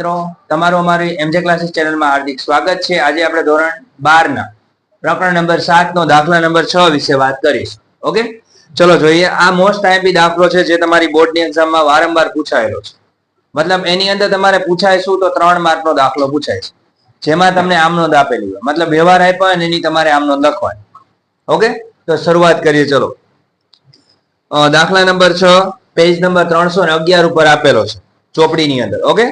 મિત્રો, તમારું અમારી એમજે ક્લાસીસ ચેનલમાં હાર્દિક સ્વાગત છે. આજે આપણે ધોરણ બાર ના પ્રકરણ નંબર સાત નો દાખલા નંબર છ વિશે વાત કરીશ. ઓકે? ચલો જોઈએ. આ મોસ્ટ આઈએમપી દાખલો છે જે તમારી બોર્ડની એક્ઝામમાં વારંવાર પૂછાયેલો છે. મતલબ એની અંદર તમારે પૂછાય શું તો ત્રણ માર્કનો દાખલો પૂછાય છે. જેમાં તમને આમનોંધ આપેલી હોય. મતલબ વ્યવહાર આપ્યો હોય એની તમારે આમનોંધ લખવાની. ઓકે? તો શરૂઆત કરીએ, ચલો. દાખલા નંબર છ પેજ નંબર ત્રણસો ને અગિયાર ઉપર આપેલો છે ચોપડીની અંદર. ઓકે?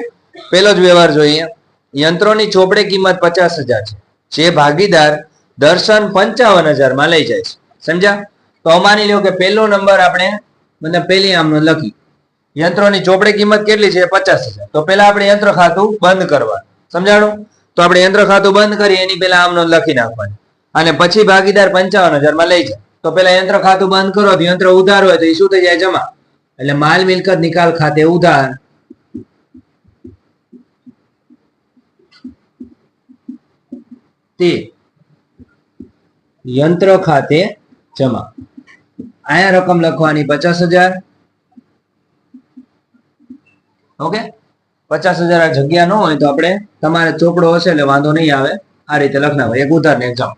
પેલો જ વ્યવહાર જોઈએ. યંત્રોની ચોપડે કિંમત પચાસ હજાર છે. જે ભાગીદાર દર્શન પંચાવન હજારમાં લઈ જાય છે. સમજ્યા? તો માની લો કે પહેલો નંબર આપણે મતલબ પેલી આમનો લખી. યંત્રોની ચોપડે કિંમત કેટલી છે? પચાસ તો પેલા આપણે યંત્ર ખાતું બંધ કરવા સમજાણું? તો આપણે યંત્ર ખાતું બંધ કરી એની પેલા આમનો લખી નાખવાનું. અને પછી ભાગીદાર પંચાવન હજારમાં લઈ જાય. તો પેલા યંત્ર ખાતું બંધ કરો તો યંત્ર ઉધાર હોય તો એ શું થઈ જાય? જમા. એટલે માલ મિલકત નિકાલ ખાતે ઉધાર તે યંત્ર ખાતે જમા. અહીંયા રકમ લખવાની પચાસ હજાર. ઓકે? પચાસ હજાર આ જગ્યા ન હોય તો આપણે તમારે ચોપડો હશે એટલે વાંધો નહીં આવે. આ રીતે લખના એક ઉદાહરણ એક્ઝામ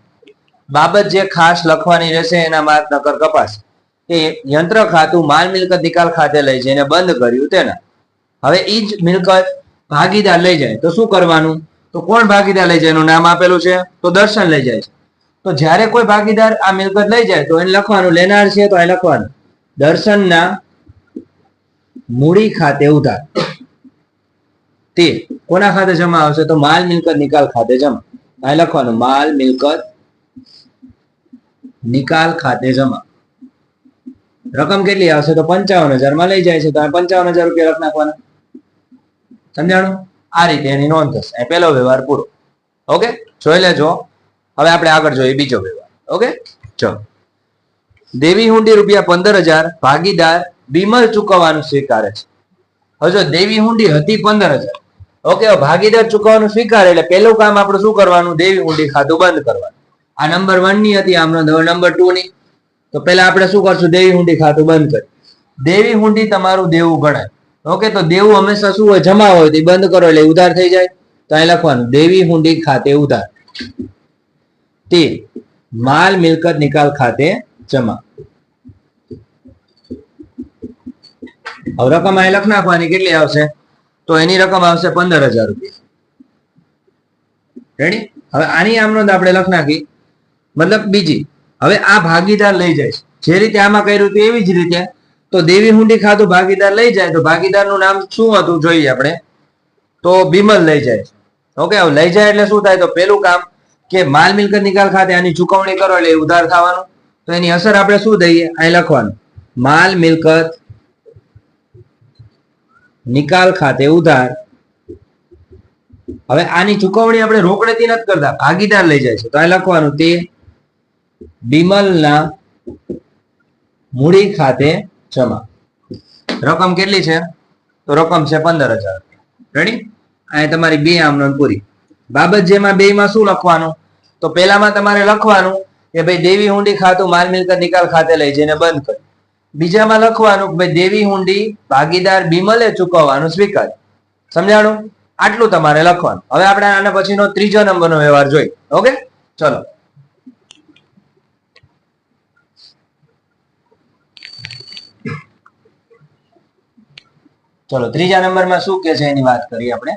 બાબત જે ખાસ લખવાની રહેશે એના માર્ક નકર કપાસ એ યંત્ર ખાતું માલ મિલકત નિકાલ ખાતે લઈ જઈને બંધ કર્યું તેના. હવે ઈ જ મિલકત ભાગીદાર લઈ જાય તો શું કરવાનું? તો કોણ ભાગીદાર લઈ જાય? એનું નામ આપેલું છે. તો દર્શન લઈ જાય છે. તો જ્યારે કોઈ ભાગીદાર આ મિલકત લઈ જાય, તો એને લખવાનું, લેનાર છે તો એ લખવાનું. દર્શનના મૂડી ખાતે ઉધાર. તે કોના ખાતે જમા આવશે? તો માલ મિલકત નિકાલ ખાતે જમા. અહીં લખવાનું, માલ મિલકત નિકાલ ખાતે જમા. રકમ કેટલી આવશે? તો પંચાવન હજારમાં લઈ જાય છે. તો પંચાવન હજાર રૂપિયા રકમ નાખવાના. સમજાણું? આ રીતે એની નોંધ થશે. પેલો વ્યવહાર પૂરો. ઓકે? જોઈ લેજો. હવે આપણે આગળ જોઈએ બીજો વ્યવહાર. ઓકે? ચલો દેવી હુંડી રૂપિયા પંદર હજાર ભાગીદાર બીમલ ચૂકવવાનું સ્વીકારે છે. હવે જો દેવી હુંડી હતી પંદર હજાર. ઓકે ભાગીદાર ચૂકવવાનું સ્વીકારે એટલે પહેલું કામ આપણે શું કરવાનું? દેવી હુંડી ખાતું બંધ કરવાનું. આ નંબર વનની હતી, આમનો નંબર ટુ ની. તો પહેલા આપણે શું કરશું? દેવી હુંડી ખાતું બંધ કરી. દેવી હુંડી તમારું દેવું ગણાય. ઓકે, તો દેવું હંમેશા શું હોય? જમા હોય, તે બંધ કરો એટલે ઉધાર થઈ જાય. તો અહીં લખવાનું, દેવી હુંડી ખાતે ઉધાર. તે માલ મિલકત નિકાલ ખાતે જમા. હવે રકમ અહીં લખ નાખવાની, કેટલી આવશે? તો એની રકમ આવશે પંદર હજાર રૂપિયા. રેડી હવે આની આમનો આપણે લખ નાખી. મતલબ બીજી, હવે આ ભાગીદાર લઈ જાય જે રીતે આમાં કર્યું હતું એવી જ રીતે તો દેવી હુંડી ખાતું ભાગીદાર લઈ જાય તો ભાગીદારનું નામ શું હતું જોઈએ આપણે? તો બિમલ લઈ જાય ઓકે, હવે લઈ જાય એટલે શું થાય? તો પેલું કામ કે માલ મિલકત નિકાલ ખાતે આની ચુકવણી કરો એટલે ઉધાર થવાનું. તો એની અસર આપણે શું દઈએ? અહીં લખવાનું. માલ મિલકત નિકાલ ખાતે ઉધાર. હવે આની ચુકવણી આપણે રોકડેથી નથી કરતા, ભાગીદાર લઈ જાય છે. તો આ લખવાનું તે બિમલના મૂડી ખાતે જમા. રકમ કેટલી છે? તો રકમ છે પંદર હજાર રેડી અહીં તમારી બે આમ પૂરી. બાબત જેમાં બે માં શું લખવાનું? તો પેલામાં તમારે લખવાનું કે ભાઈ દેવી હુંડી ખાતું માલ મિલકત નિકાલ ખાતે લઈ જઈને બંધ કર્યું બીજામાં લખવાનું કે ભાઈ દેવી હુંડી ભાગીદાર બિમલે ચૂકવવાનું સ્વીકાર. સમજાણું? આટલું તમારે લખવાનું. હવે આપણે આના પછીનો ત્રીજો નંબરનો વ્યવહાર જોઈ ઓકે ચલો. ચલો, ત્રીજા નંબરમાં શું કે છે એની વાત કરીએ આપણે?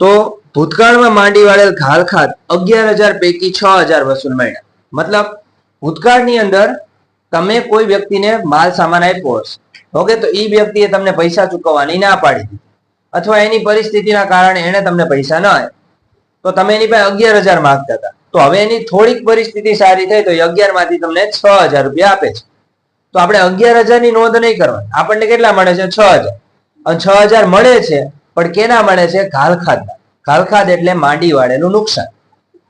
તો ભૂતકાળમાં માંડી વાળેલ ખાલખાત અગિયાર હજાર પૈકી છ હજાર વસૂલ મળ્યા. મતલબ, ભૂતકાળની અંદર તમે કોઈ વ્યક્તિને માલ સામાન આપ્યો હશે. ઓકે, તો એ વ્યક્તિએ તમને પૈસા ચૂકવવાની ના પાડી દીધી. અથવા એની પરિસ્થિતિના કારણે એને તમને પૈસા ન આપ્યા. તો તમે એની પાસે અગિયાર હજાર માંગતા હતા. તો હવે એની થોડીક પરિસ્થિતિ સારી થઈ તો એ અગિયારમાંથી તમને છ હજાર રૂપિયા આપે છે. તો આપણે અગિયાર હજારની નોંધ નહીં કરવાની. આપણને કેટલા મળે છે? છ હજાર. અને છ હજાર મળે છે, પણ કેના મળે છે? ઘાલખાદના. ઘાલખાદ એટલે માંડી વાળેલું નુકસાન.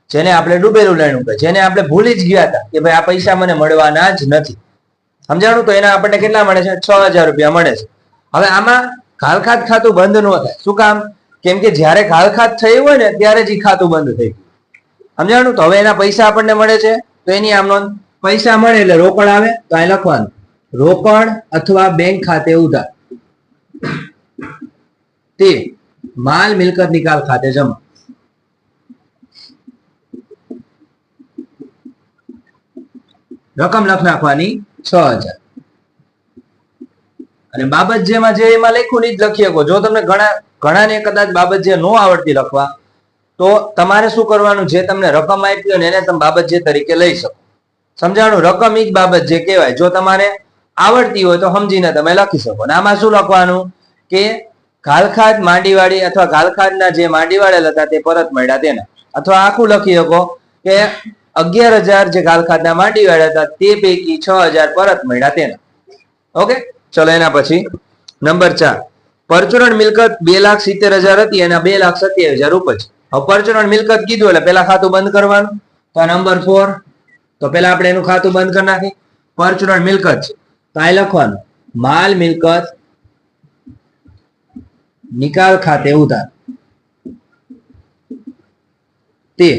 જેને આપણે ડૂબેલું લેણું કહે. જેને આપણે ભૂલી જ ગયા હતા કે ભાઈ આ પૈસા મને મળવાના જ નથી. સમજાણું? તો એના આપણને કેટલા મળે છે? છ હજાર રૂપિયા મળે છે. હવે આમાં ઘાલખાત ખાતું બંધ ન થાય. શું કામ? કેમ કે જ્યારે ઘાલખાત થયું હોય ને, ત્યારે જ એ ખાતું બંધ થઈ ગયું. સમજાણું? તો હવે એના પૈસા આપણને મળે છે? તો એની આમ નોંધ. પૈસા મળે એટલે રોકડ આવે, તો અહીં લખવાનું. રોકડ અથવા બેંક ખાતે ઉધાર. તે માલ મિલકત નિકાલ ખાતે જમા. રકમ લખ નાખવાની છ હજાર. અને બાબત જેમાં જે એમાં લખ્યું ને જ લખી શકો. જો તમને ઘણા, ઘણાને કદાચ બાબત જે નો આવડતી લખવા, તો તમારે શું કરવાનું? જે તમને રકમ આપી હોય એને તમે બાબત જે તરીકે લઈ શકો. સમજાણું? રકમ ઈ જ બાબત જે કહેવાય. જો તમારે આવડતી હોય તો સમજીને તમે લખી શકો. ને આમાં શું લખવાનું? કે ઘાલખાદ માંડીવાળી અથવા ઘાલખાદના જે માંડીવાડેલ હતા તે પરત મળ્યા તેના. અથવા આખું લખી શકો કે અગિયાર હજાર જે ઘાલખાદના માંડીવાળા હતા તે પૈકી છ હજાર પરત મળ્યા તેના. ઓકે? ચલો એના પછી. નંબર ચાર. પરચુરણ મિલકત બે લાખ સિત્તેર હજાર હતી અને બે લાખ સત્યાવીસ હજાર ઉપજ. હવે પરચુરણ મિલકત કીધું એટલે પેલા ખાતું બંધ કરવાનું. તો નંબર ફોર તો પેલા આપણે એનું ખાતું બંધ કરી નાખી. પરચુરણ મિલકત. છે આ લખવાનું? માલ, મિલકત, નિકાલ ખાતે ઉધાર. તે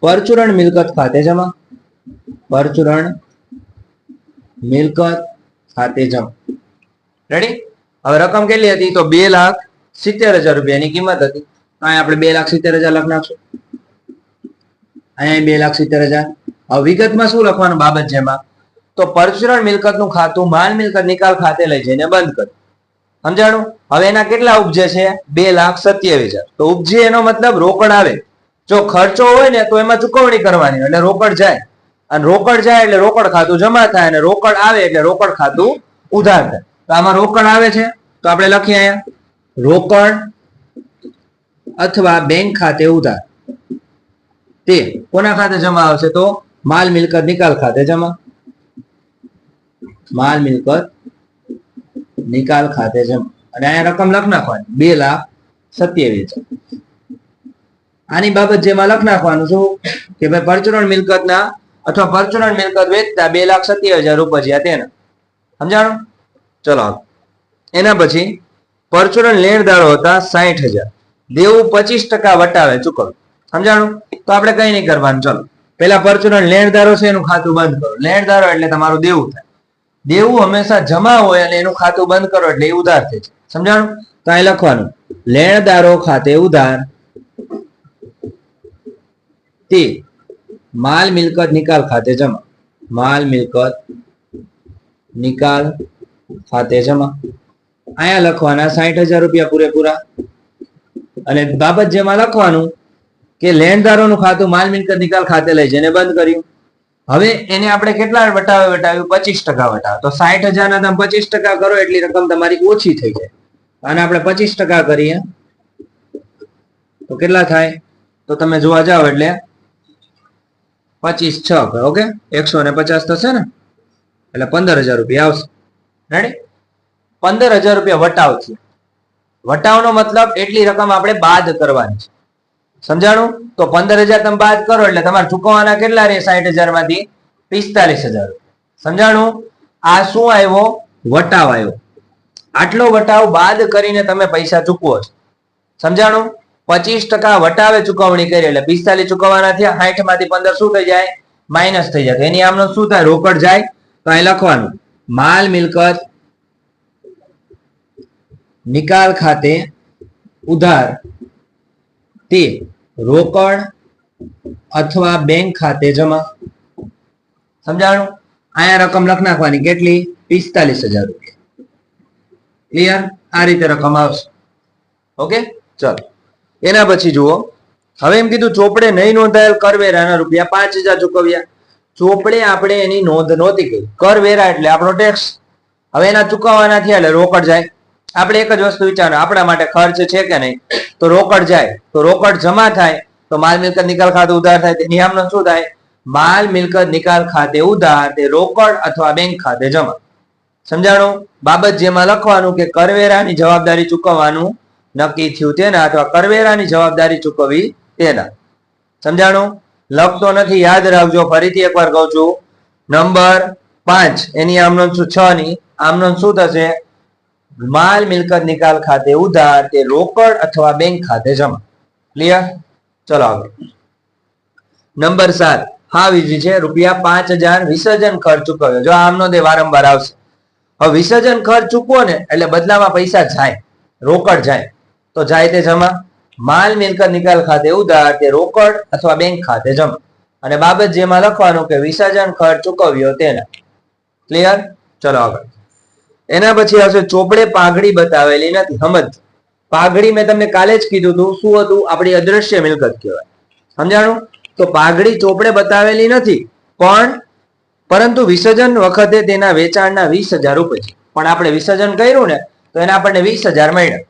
પરચુરણ, મિલકત ખાતે જમા. પરચુરણ, મિલકત ખાતે જમા. રેડી હવે રકમ કેટલી હતી? તો બે લાખ સિત્તેર હજાર રૂપિયાની કિંમત હતી. અહીં આપણે બે લાખ સિત્તેર હજાર લખ નાખશું. અહીંયા બે લાખ સિત્તેર હજાર. હવે વિગતમાં શું લખવાનું બાબત જેમાં તો પરચુરણ મિલકતનું ખાતું માલ મિલકત નિકાલ ખાતે લઈ જઈને બંધ કર્યું. સમજાણું? હવે એના કેટલા ઉપજે છે? બે લાખ સત્યાવીસ હજાર. તો ઉપજે એનો મતલબ રોકડ આવે. જો ખર્ચો હોય ને તો એમાં ચુકવણી કરવાની એટલે રોકડ જાય. અને રોકડ જાય એટલે રોકડ ખાતું જમા થાય અને રોકડ આવે એટલે રોકડ ખાતું ઉધાર થાય. તો આમાં રોકડ આવે છે? તો આપણે લખીએ અહીંયા. રોકડ અથવા બેંક ખાતે ઉધાર. તે કોના ખાતે જમા આવશે? તો માલ મિલકત નિકાલ ખાતે જમા. માલ મિલકત નિકાલ ખાતે છે અને અહીંયા રકમ લખ નાખવાની. બે લાખ સત્યાવીસ. આની બાબત જેમાં લખ નાખવાનું શું? કે ભાઈ પરચુરણ મિલકતના અથવા પરચુરણ મિલકત વેચતા બે લાખ સત્યાવીસ હજાર ઉપજ્યા તેના સમજાણો? ચલો એના પછી પરચુરણ લેણદારો હતા સાહીઠ હજાર. દેવું પચીસ ટકા વટાવે ચૂકવ. સમજાણું? તો આપણે કઈ નહીં કરવાનું. ચલો. પેલા પરચુરણ લેણદારો છે એનું ખાતું બંધ કરો. લેણદારો એટલે તમારું દેવું થાય. દેવું હંમેશા જમા હોય અને એનું ખાતું બંધ કરો એટલે એ ઉધાર થાય છે. સમજાણું? તો અહીં લખવાનું. લેણદારો ખાતે ઉધાર. તે માલ મિલકત નિકાલ ખાતે જમા. માલ મિલકત નિકાલ ખાતે જમા. અહીંયા લખવાના સાઠ હજાર રૂપિયા પૂરેપૂરા. અને બાબત જેમાં લખવાનું કે લેણદારોનું ખાતું માલ મિલકત નિકાલ ખાતે લઈ જઈને બંધ કર્યું. હવે એને આપણે કેટલા વટાવે વટાવ્યું? પચીસ ટકા વટાવે. તો સાઠ હજારના તમે પચીસ ટકા કરો, એટલી રકમ તમારી ઓછી થઈ જાય. અને આપણે પચીસ ટકા કરીએ. તો કેટલા થાય? તો તમે જોવા જાઓ એટલે પચીસ છ ઓકે? એકસો ને પચાસ થશે ને? એટલે પંદર હજાર રૂપિયા આવશે. રેડી પંદર હજાર રૂપિયા વટાવ છે વટાવનો મતલબ એટલી રકમ આપણે બાદ કરવાની છે. સમજાણું? તો પંદર હજાર તમે બાદ કરો એટલે તમારે ચૂકવવાના કેટલા રહે? સાઠ હજારમાંથી પિસ્તાલીસ હજાર સમજાણું? આ શું આવ્યો? વટાવ આવ્યો. આટલો વટાવ બાદ કરીને તમે પૈસા ચૂકવો છો. સમજાણું? પચીસ ટકા વટાવે ચુકવણી કરી એટલે પિસ્તાલીસ ચૂકવવાના થયા. સાઠમાંથી પંદર શું થઈ જાય? માઇનસ થઈ જાય. એની આમનો શું થાય? રોકડ જાય. તો અહીં લખવાનું. માલ મિલકત નિકાલ ખાતે ઉધાર. તે રોકડ અથવા બેંક ખાતે જમા. સમજાણું? અહીંયા રકમ લખ નાખવાની કેટલી? પિસ્તાલીસ હજાર રૂપિયા. ક્લિયર આ રીતે રકમ આવશે. ઓકે ચલો. એના પછી જુઓ. હવે એમ કીધું, ચોપડે નહીં નોંધાયેલ કરવેરાના રૂપિયા પાંચ હજાર ચૂકવ્યા. ચોપડે આપણે એની નોંધ નહોતી કરી. કરવેરા એટલે આપણો ટેક્સ હવે એના ચૂકવવાના થયા એટલે રોકડ જાય. આપણે એક જ વસ્તુ વિચારો આપણા માટે ખર્ચ છે કે નહીં? તો રોકડ જાય, તો રોકડ જમા થાય, તો માલ મિલકત નિકાલ ખાતે ઉધાર થાય તે નિયમનો શું થાય? માલ મિલકત નિકાલ ખાતે ઉધાર, તે રોકડ અથવા બેંક ખાતે જમા. સમજાણું? બાબત જેમાં લખવાનું કે કરવેરાની જવાબદારી ચૂકવવાનું નક્કી થયું તેના અથવા કરવેરાની જવાબદારી ચૂકવવી તેના. સમજાણું? લખતો નથી, યાદ રાખજો, ફરીથી એકવાર કહું છું. નંબર પાંચ, એની આમનો શું છ ની, આમનો શું થશે? માલ મિલકત નિકાલ ખાતે ઉધાર તે રોકડ અથવા બેંક ખાતે જમા. ક્લિયર ચલો આગળ નંબર સાત. હા બીજી છે. રૂપિયા પાંચ હજાર વિસર્જન ખર્ચ ચૂકવ્યો. જો આમનો દે વારંવાર આવશે. હવે વિસર્જન ખર્ચ ચૂકવો ને, એટલે બદલામાં પૈસા જાય. રોકડ જાય. તો જાય તે જમા. માલ મિલકત નિકાલ ખાતે ઉધાર તે રોકડ અથવા બેંક ખાતે જમા. અને બાબત જેમાં લખવાનું કે વિસર્જન ખર્ચ ચૂકવ્યો તેના. ક્લિયર ચલો આગળ એના પછી આવશે ચોપડે પાઘડી બતાવેલી નથી, હમજ. પાઘડી મેં તમને કાલે જ કીધું હતું શું હતું? આપણી અદ્રશ્ય મિલકત કહેવાય. સમજાણું? તો પાઘડી ચોપડે બતાવેલી નથી, પણ પરંતુ વિસર્જન વખતે તેના વેચાણના વીસ હજાર રૂપિયા પણ આપણે વિસર્જન કર્યું ને, તો એના આપણને વીસ હજાર મળ્યા.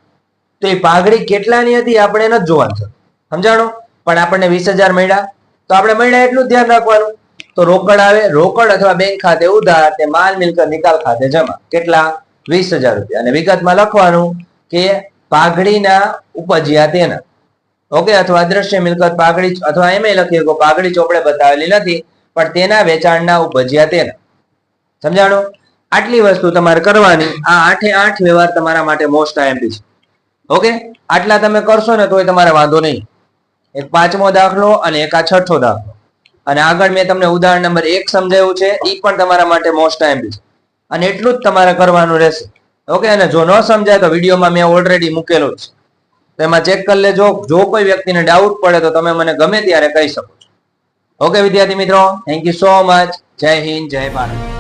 તો એ પાઘડી કેટલાની હતી આપણે નથી જોવાનું. સમજાણું? પણ આપણને વીસ હજાર મળ્યા. તો આપણે મળ્યા એટલું ધ્યાન રાખવાનું. તો રોકડ આવે, રોકડ અથવા બેંક ખાતે ઉધાર તે માલ મિલકત નિકાલ ખાતે જમા. કેટલા? વીસ હજાર રૂપિયા. અને વિગતમાં લખવાનું કે પાઘડીના ઉપજ્યા તેના. ઓકે? અથવા અદ્રશ્ય મિલકત પાઘડી અથવા એમ લખીએ કે પાઘડી ચોપડે બતાવેલી નથી, પણ તેના વેચાણના ઉપજ્યા તેના. સમજાણો? આટલી વસ્તુ તમારે કરવાની. આ આઠે આઠ વ્યવહાર તમારા માટે મોસ્ટ આઈએમપી છે. ઓકે? આટલા તમે કરશો ને તોય તમારે વાંધો નહીં. એક પાંચમો દાખલો અને એક આ છઠ્ઠો દાખલો. અને આગળ મેં તમને ઉદાહરણ નંબર એક સમજાવ્યું છે એ પણ તમારા માટે મોસ્ટ ટાઈમ છે. અને એટલું જ તમારે કરવાનું રહેશે. ઓકે અને જો ન સમજાય તો વિડીયોમાં મેં ઓલરેડી મૂકેલું છે. તેમાં ચેક કરી લેજો. જો કોઈ વ્યક્તિને ડાઉટ પડે તો તમે મને ગમે ત્યારે કહી શકો છો. ઓકે વિદ્યાર્થી મિત્રો થેન્ક યુ સો મચ જય હિન્દ, જય ભારત.